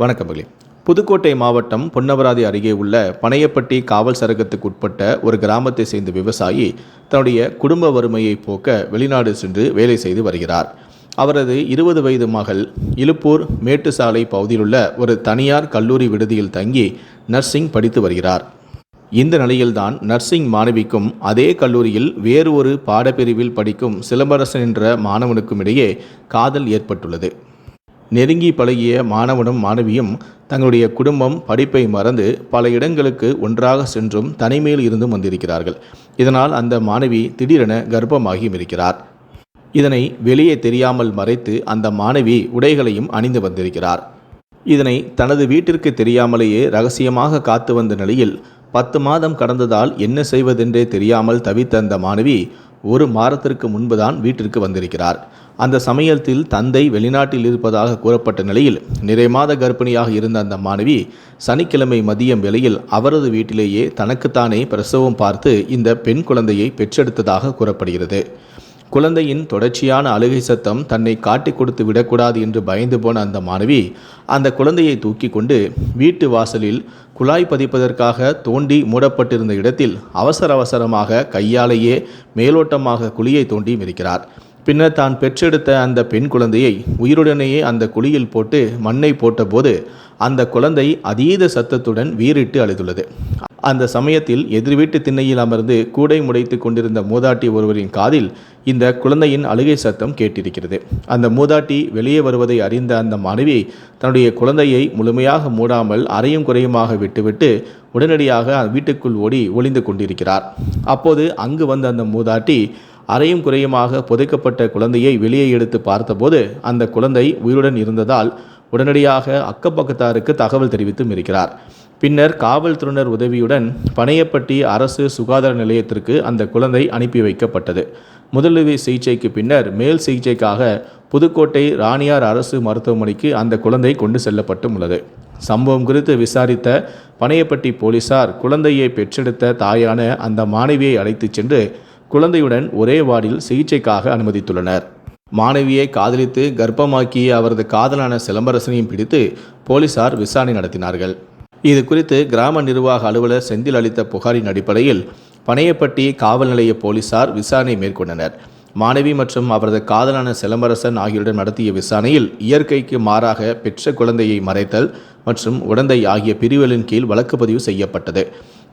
வணக்கமகளே புதுக்கோட்டை மாவட்டம் பொன்னவராதி அருகே உள்ள பனையப்பட்டி காவல் சரகத்துக்கு உட்பட்ட ஒரு கிராமத்தை சேர்ந்த விவசாயி தன்னுடைய குடும்ப வறுமையை போக்க வெளிநாடு சென்று வேலை செய்து வருகிறார். அவரது இருபது வயது மகள் இலுப்பூர் மேட்டுசாலை பகுதியிலுள்ள ஒரு தனியார் கல்லூரி விடுதியில் தங்கி நர்சிங் படித்து வருகிறார். இந்த நிலையில்தான் நர்சிங் மாணவிக்கும் அதே கல்லூரியில் வேறு ஒரு பாடப்பிரிவில் படிக்கும் சிலம்பரசன் என்ற மாணவனுக்கும் இடையே காதல் ஏற்பட்டுள்ளது. நெருங்கி பழகிய மாணவனும் மாணவியும் தங்களுடைய குடும்பம் படிப்பை மறந்து பல இடங்களுக்கு ஒன்றாக சென்றும் தனிமையில் இருந்தும் வந்திருக்கிறார்கள். இதனால் அந்த மாணவி திடீரென கர்ப்பமாகியும் இருக்கிறார். இதனை வெளியே தெரியாமல் மறைத்து அந்த மாணவி உடைகளையும் அணிந்து வந்திருக்கிறார். இதனை தனது வீட்டிற்கு தெரியாமலேயே ரகசியமாக காத்து வந்த நிலையில் பத்து மாதம் கடந்ததால் என்ன செய்வதென்றே தெரியாமல் தவித்த அந்த மாணவி ஒரு மாதத்திற்கு முன்புதான் வீட்டிற்கு வந்திருக்கிறார். அந்த சமயத்தில் தந்தை வெளிநாட்டில் இருப்பதாக கூறப்பட்ட நிலையில் நிறை மாத கர்ப்பிணியாக இருந்த அந்த மாணவி சனிக்கிழமை மதியம் வேளையில் அவரது வீட்டிலேயே தனக்குத்தானே பிரசவம் பார்த்து இந்த பெண் குழந்தையை பெற்றெடுத்ததாக கூறப்படுகிறது. குழந்தையின் தொடர்ச்சியான அழுகை சத்தம் தன்னை காட்டி கொடுத்து விடக்கூடாது என்று பயந்து போன அந்த மாணவி அந்த குழந்தையை தூக்கி கொண்டு வீட்டு வாசலில் குழாய் பதிப்பதற்காக தோண்டி மூடப்பட்டிருந்த இடத்தில் அவசர அவசரமாக கையாலேயே மேலோட்டமாக குழியை தோண்டி மிதிக்கிறார். பின்னர் தான் பெற்றெடுத்த அந்த பெண் குழந்தையை உயிருடனேயே அந்த குழியில் போட்டு மண்ணை போட்டபோது அந்த குழந்தை அதீத சத்தத்துடன் வீறிட்டு அழுதுள்ளது. அந்த சமயத்தில் எதிர் வீட்டு திண்ணையில் அமர்ந்து கூடை முடைத்து கொண்டிருந்த மூதாட்டி ஒருவரின் காதில் இந்த குழந்தையின் அழுகை சத்தம் கேட்டிருக்கிறது. அந்த மூதாட்டி வெளியே வருவதை அறிந்த அந்த மனைவி தன்னுடைய குழந்தையை முழுமையாக மூடாமல் அறையும் குறையுமாக விட்டுவிட்டு உடனடியாக வீட்டுக்குள் ஓடி ஒளிந்து கொண்டிருக்கிறார். அப்போது அங்கு வந்த அந்த மூதாட்டி அறையும் குறையுமாக புதைக்கப்பட்ட குழந்தையை வெளியே எடுத்து பார்த்தபோது அந்த குழந்தை உயிருடன் இருந்ததால் உடனடியாக அக்கப்பக்கத்தாருக்கு தகவல் தெரிவித்தும் இருக்கிறார். பின்னர் காவல்துறையினர் உதவியுடன் பனையப்பட்டி அரசு சுகாதார நிலையத்திற்கு அந்த குழந்தை அனுப்பி வைக்கப்பட்டது. முதலுதவி சிகிச்சைக்கு பின்னர் மேல் சிகிச்சைக்காக புதுக்கோட்டை ராணியார் அரசு மருத்துவமனைக்கு அந்த குழந்தை கொண்டு செல்லப்பட்டும் உள்ளது. சம்பவம் குறித்து விசாரித்த பனையப்பட்டி போலீசார் குழந்தையை பெற்றெடுத்த தாயான அந்த மாணவியை அழைத்துச் சென்று குழந்தையுடன் ஒரே வார்டில் சிகிச்சைக்காக அனுமதித்துள்ளனர். மாணவியை காதலித்து கர்ப்பமாக்கிய அவரது காதலான சிலம்பரசனையும் பிடித்து போலீசார் விசாரணை நடத்தினார்கள். இது குறித்து கிராம நிர்வாக அலுவலர் செந்தில் அளித்த புகாரின் அடிப்படையில் பனையப்பட்டி காவல் நிலைய போலீசார் விசாரணை மேற்கொண்டனர். மாணவி மற்றும் அவரது காதலான சிலம்பரசன் ஆகியோருடன் நடத்திய விசாரணையில் இயற்கைக்கு மாறாக பெற்ற குழந்தையை மறைத்தல் மற்றும் உடந்தை ஆகிய பிரிவுகளின் கீழ் வழக்கு பதிவு செய்யப்பட்டது.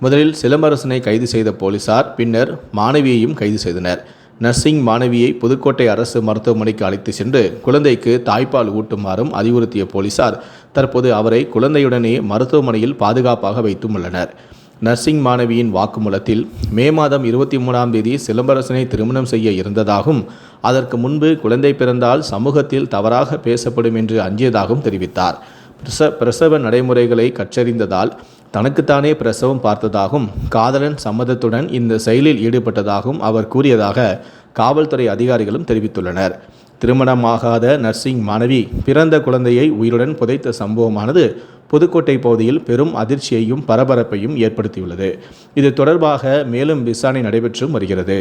முதலில் சிலம்பரசனை கைது செய்த போலீசார் பின்னர் மாணவியையும் கைது செய்தனர். நர்சிங் மாணவியை புதுக்கோட்டை அரசு மருத்துவமனைக்கு அழைத்து சென்று குழந்தைக்கு தாய்ப்பால் ஊட்டுமாறும் அறிவுறுத்திய போலீசார் தற்போது அவரை குழந்தையுடனே மருத்துவமனையில் பாதுகாப்பாக வைத்தும் உள்ளனர் நர்சிங் மாணவியின் வாக்குமூலத்தில் மே மாதம் இருபத்தி மூணாம் தேதி சிலம்பரசனை திருமணம் செய்ய இருந்ததாகவும் அதற்கு முன்பு குழந்தை பிறந்தால் சமூகத்தில் தவறாக பேசப்படும் என்று அஞ்சியதாகவும் தெரிவித்தார். பிரச பிரசவ நடைமுறைகளை கற்றறிந்ததால் தனக்குத்தானே பிரசவம் பார்த்ததாகவும் காதலன் சம்மதத்துடன் இந்த செயலில் ஈடுபட்டதாகவும் அவர் கூறியதாக காவல்துறை அதிகாரிகளும் தெரிவித்துள்ளனர். திருமணமாகாத நர்சிங் மாணவி பிறந்த குழந்தையை உயிருடன் புதைத்த சம்பவமானது புதுக்கோட்டை பகுதியில் பெரும் அதிர்ச்சியையும் பரபரப்பையும் ஏற்படுத்தியுள்ளது. இது தொடர்பாக மேலும் விசாரணை நடைபெற்றும் வருகிறது.